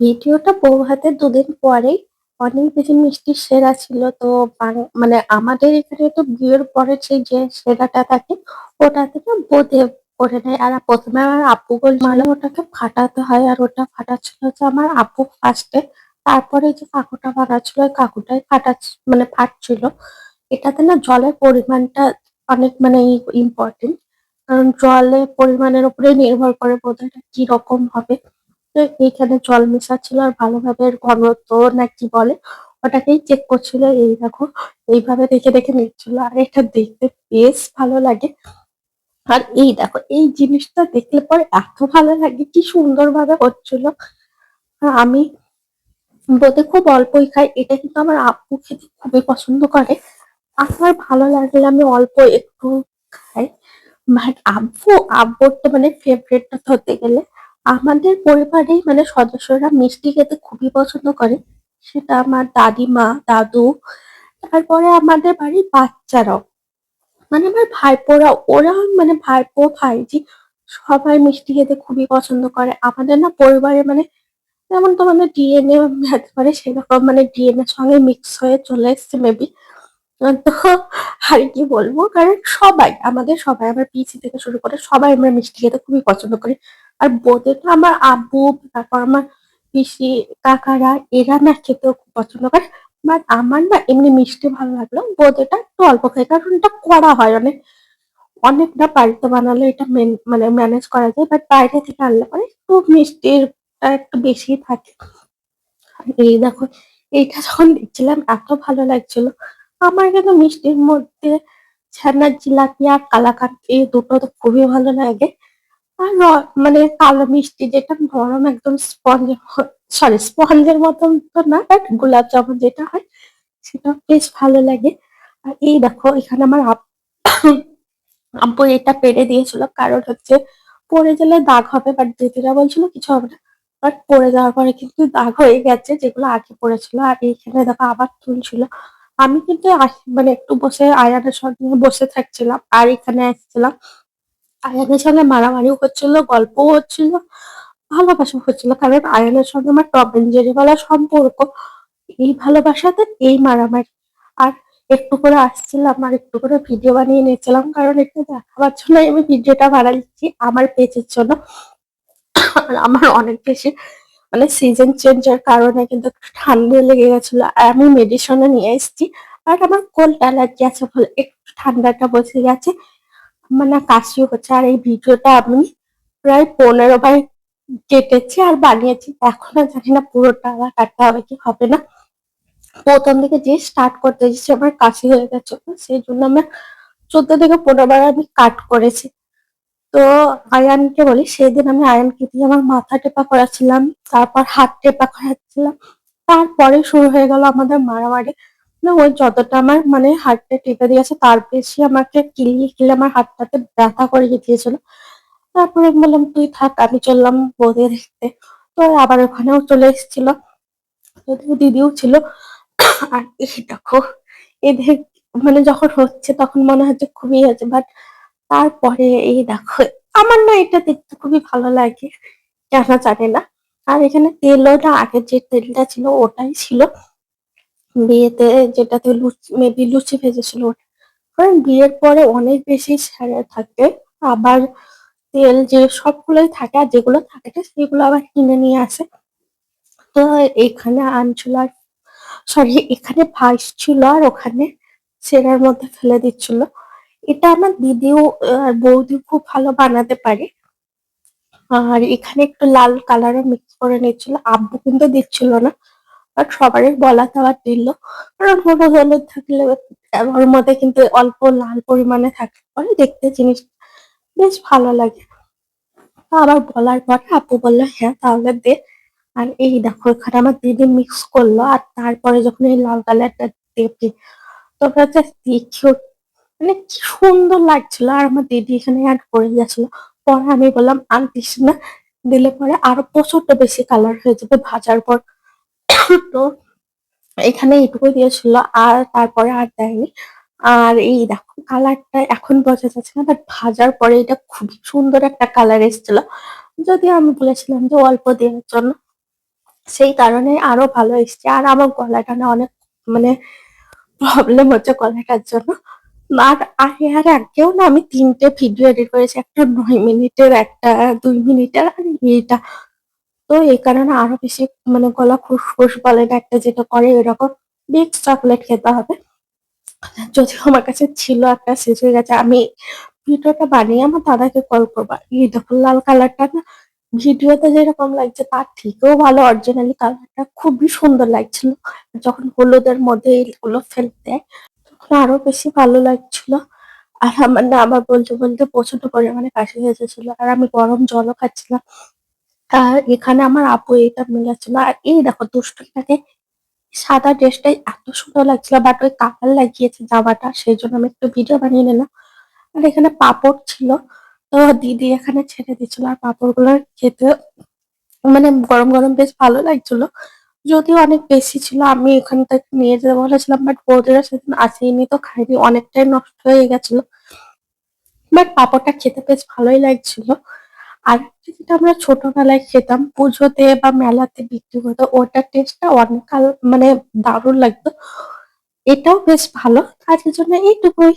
ভিডিওটা বউ ভাতের দুদিন পরেই অনেক বেশি মিষ্টির সেরা ছিল। তো মানে আমাদের এখানে তো বিয়ের পরে সেই যে সেরাটা থাকে ওটা থেকে বোঁদে করে নেয়। আর প্রথমে আমার আব্বু বলছিল ওটাকে ফাটাতে হয় আর ওটা ফাটাচ্ছিল হচ্ছে আমার আপু ফার্স্টে তারপরে যে কাকুটা বানাচ্ছিল ওই কাকুটাই ফাটাচ্ছ মানে ফাটছিল। এটাতে না জলের পরিমাণটা অনেক মানে ইম্পর্টেন্ট কারণ জলের পরিমাণের উপরে নির্ভর করে বোঁদেটা কি রকম হবে। তো এইখানে জল মেশাচ্ছিল আর ভালোভাবে ঘনত্ব না কি বলে, ওটাকেই চেক করছিল। এই দেখো, এইভাবে দেখে দেখে নিচ্ছিল। আর এটা দেখতে বেশ ভালো লাগে। আর এই দেখো, এই জিনিসটা দেখলে পরে এত ভালো লাগে, কি সুন্দর ভাবে হচ্ছিল আর আমি বোধে খুব অল্পই খাই, এটা কিন্তু আমার আব্বু খেতে খুবই পছন্দ করে। আমার ভালো লাগলে আমি অল্প একটু খাই। বাট আব্বু, আব্বুর তো মানে ফেভারিট ধরতে গেলে আমাদের পরিবারে মানে সদস্যরা মিষ্টি খেতে খুবই পছন্দ করে। সেটা আমার দাদিমা, দাদু, তারপরে আমাদের বাড়ির বাচ্চারাও। মানে আমার ভাইপোরা, ওরা মানে ভাইপো, ভাইজি সবাই মিষ্টি খেতে খুবই পছন্দ করে। আমাদের না পরিবারে মানে যেমন তোমাদের ডিএনএ হতে পারে, সেরকম মানে ডিএনএ সঙ্গে মিক্স হয়ে চলে এসছে মেবি তো আর কি বলব? কারণ সবাই, আমাদের সবাই, আমার পিসি থেকে শুরু করে সবাই আমরা মিষ্টি খেতে খুবই পছন্দ করি। আর বোঁদে তো আমার আব্বু, তারপর আমার পিসি, কাকারা, এরা না খেতেও খুব পছন্দ করে। বাট আমার না এমনি মিষ্টি ভালো লাগল। বোঁদেটা একটু অল্প খাই, কারণ এটা করা হয় অনেক অনেকটা বাড়িতে বানালে এটা মেন- ম্যানেজ করা যায়। বাট বাইরে থেকে আনলে পরে একটু মিষ্টির একটু বেশি থাকে। এই দেখো, এইটা যখন দেখছিলাম, এত ভালো লাগছিল। আমার কিন্তু মিষ্টির মধ্যে ছানার জিলাপি আর কালাকাঁদ এই দুটো তো খুবই ভালো লাগে। আর মানে কালো মিষ্টি যেটা গরম একদম স্পঞ্জ সরি স্পঞ্জের মতন তো না বাট গোলাপ জামুন যেটা হয় সেটা বেশ ভালো লাগে। আর এই দেখো, এখানে আমার আব্বু এটা পেরে দিয়েছিল, কারণ হচ্ছে পরে গেলে দাগ হবে বাট দিদিরা বলছিল কিছু হবে না। বাট পরে যাওয়ার পরে কিন্তু দাগ হয়ে গেছে, যেগুলো আগে পড়েছিল। আর এইখানে দেখো, আবার তুলছিল। আমি কিন্তু মানে একটু বসে আয়ানের সঙ্গে বসে থাকছিলাম, আর এখানে আসছিলাম আয়ানের সঙ্গে মারামারিও হচ্ছিল, গল্পও হচ্ছিল ভালোবাসা হচ্ছিল। কারণ আয়ানের সঙ্গে আমার টপ এন্ড জেরি বলা সম্পর্ক, এই ভালোবাসাতে এই মারামারি। আর একটু করে আসছিলাম, আর একটু করে ভিডিও বানিয়ে নিয়েছিলাম, কারণ একটু দেখাবার জন্য আমি ভিডিওটা বানাচ্ছি আমার পেজের জন্য। আর আমার অনেক বেশি মানে সিজন চেঞ্জের কারণে কিন্তু ঠান্ডা লেগে গেছিল, আমি মেডিসিনও নিয়ে এসেছি। আর আমার কোল্ড অ্যালার্জি আছে বলে একটু ঠান্ডাটা বসে গেছে। মানে কাশি হচ্ছে আর এই ভিডিওটা আমি প্রায় পনেরো বার কেটেছি আর বানিয়েছি। এখনও জানি না পুরোটা আবার কাটতে হবে কি হবে না। প্রথম দিকে যে স্টার্ট করতে এসেছি আমার কাশি হয়ে গেছে। সেই জন্য আমার চোদ্দ থেকে পনেরো বার আমি কাট করেছি। তো আয়ানকে বলি, সেদিন আমি আয়ানকে দিয়ে আমার মাথা টেপা করাচ্ছিলাম তারপর হাত টেপা করাচ্ছিলাম তারপরে শুরু হয়ে গেল আমাদের মারামারি। না, ওই যতটা আমার মানে হাতটা টেপে দিয়েছে, তার বেশি আমাকে কিলিয়ে কিলে আমার হাতটাতে ব্যথা করে দিয়েছিল তারপরে বললাম, তুই থাক, আমি চললাম বৌদি দেখতে। তো আবার ওখানেও চলে এসেছিল। দিদিও ছিল। আর এই দেখো, এদের মানে যখন হচ্ছে তখন মনে হচ্ছে খুবই হচ্ছে বাট তারপরে এই দেখো, আমার না এটা দেখতে খুবই ভালো লাগে, কেন জানি না। আর এখানে তেলও না আগের যে তেলটা ছিল, ওটাই ছিল। বিয়েতে যেটাতে লুচি মেবি লুচি ভেজেছিল কারণ বিয়ের পরে অনেক বেশি স্যারে থাকে, আবার তেল যে সবগুলোই থাকে আর যেগুলো থাকে সেগুলো আবার কিনে নিয়ে আসে। তো এখানে আনছিল আর সরি এখানে ভাইস ছিল আর ওখানে সেরার মধ্যে ফেলে দিচ্ছিল। এটা আমার দিদিও আর বৌদি খুব ভালো বানাতে পারে। আর এখানে একটু লাল কালারও মিক্স করে নিচ্ছিল আব্বু কিন্তু দিচ্ছিল না। বাট সবারই বলা দেওয়ার দিল। কারণ হলুদ হলুদ থাকলে ওর মধ্যে কিন্তু অল্প লাল পরিমাণে থাকলে পরে দেখতে জিনিস বেশ ভালো লাগে। আবার বলার পরে আপু বলল হ্যাঁ তাহলে দে। আর এই দেখো, এখানে আমার দিদি মিক্স করল আর তারপরে যখন এই লাল কালারটা দেখি তোমরা জাস্ট দেখিও মানে কি সুন্দর লাগছিল। আর আমার দিদি এখানে অ্যাড করে গেছিল পরে আমি বললাম, আনতিস না। দিলে পরে আরও প্রচুরটা বেশি কালার হয়ে যাবে ভাজার পর। তো এখানে এইটুকু দিয়েছিল, আর তারপরে আর দেয়নি। আর এই দেখো, কালারটা এখন বোঝা যাচ্ছে না বাট ভাজার পরে এটা খুবই সুন্দর একটা কালার এসেছিল। যদিও আমি বলেছিলাম যে অল্প দেওয়ার জন্য, সেই কারণে আরও ভালো এসছে। আর আমার গলাটা না অনেক মানে প্রবলেম হচ্ছে গলাটার জন্য। আর আর আগেও না, আমি তিনটে ভিডিও এডিট করেছি, একটা নয় মিনিটের, একটা দুই মিনিটের, আর এইটা তো এই কারণে আরও বেশি মানে গলা খুসখুস বলে না একটা যেটা করে, এরকম মিক্স চকলেট খেতে হবে। যদিও আমার কাছে ছিল একটা, শেষ হয়ে গেছে। আমি ভিডিওটা বানিয়ে আমার দাদাকে কল করব। এই দেখো লাল কালারটা না, ভিডিওতে যেরকম লাগছে তার থেকেও ভালো। অরিজিনালি কালারটা খুবই সুন্দর লাগছিল। যখন হলুদের মধ্যে এইগুলো ফেলতে দেয় তখন আরও বেশি ভালো লাগছিল। আর আমার না, আমার বলতে বলতে প্রচণ্ড পরিমাণে কাশি হয়ে যাচ্ছিল আর আমি গরম জলও খাচ্ছিলাম। আর এখানে আমার আপু এটা মিলাচ্ছিল। আর এই দেখো, দুষ্টুটাকে সাদা ড্রেসটাই এত সুন্দর লাগছিল বাট ওই কালার লাগিয়েছে জামাটা সেই জন্য আমি একটু ভিডিও বানিয়ে নিলাম। আর এখানে পাপড় ছিল, তো দিদি এখানে ছেড়ে দিচ্ছিল আর পাপড়গুলো খেতে মানে গরম গরম বেশ ভালো লাগছিল। যদিও অনেক বেশি ছিল, আমি এখান থেকে নিয়ে যেতে বলেছিলাম বাট বৌদিরা সেদিন আসেনি, তো খাইনি, অনেকটাই নষ্ট হয়ে গেছিল। বাট পাপড়টা খেতে বেশ ভালোই লাগছিল। আর যেটা আমরা ছোটবেলায় খেতাম, পুজোতে বা মেলাতে বিক্রি হতো ওটার টেস্টটা অনেক মানে দারুণ লাগতো। এটাও বেশ ভালো। আজকের জন্য এইটুকুই।